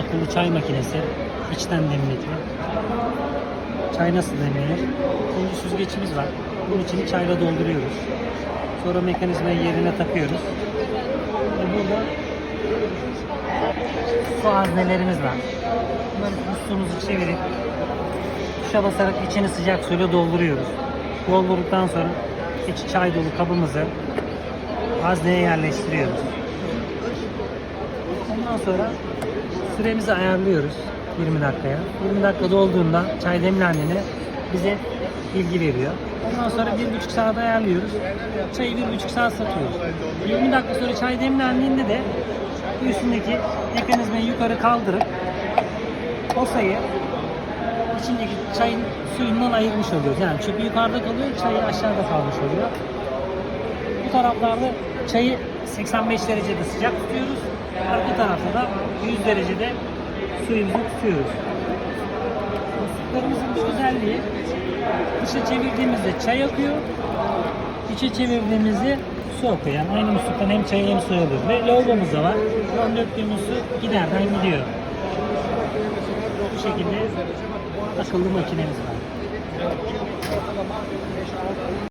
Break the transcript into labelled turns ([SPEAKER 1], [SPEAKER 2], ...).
[SPEAKER 1] akıllı çay makinesi. içten demlikli. Çay nasıl demlenir? Önce süzgeçimiz var. Bunun içini çayla dolduruyoruz. Sonra mekanizmayı yerine takıyoruz. Ve burada su haznelerimiz var. Bunları suyumuzu çevirip tuşa basarak içini sıcak suyla dolduruyoruz. Doldurduktan sonra içi çay dolu kabımızı hazneye yerleştiriyoruz. Ondan sonra süremizi ayarlıyoruz 20 dakikaya. 20 dakika dolduğunda çay demlendiğinde bize bilgi veriyor. Ondan sonra 1,5 saat ayarlıyoruz. Çayı 1,5 saat satıyoruz. 20 dakika sonra çay demlendiğinde de üstündeki mekanizmayı yukarı kaldırıp o sayı içindeki çayın suyundan ayırmış oluyoruz. Yani çöpü yukarıda kalıyor, çayı aşağıda kalmış oluyor. Bu taraflarda çayı 85 derecede sıcak tutuyoruz. Arka tarafta da 100 derecede suyumuzu tutuyoruz. Sütlerimizin bir özelliği dışa çevirdiğimizde çay akıyor. İçe çevirdiğimizde su akıyor. Yani aynı musluktan hem çay hem suyu alıyoruz. Ve lavabomuz da var. Buradan döktüğümüz su giderden gidiyor. Bu şekilde akıllı makinemiz var.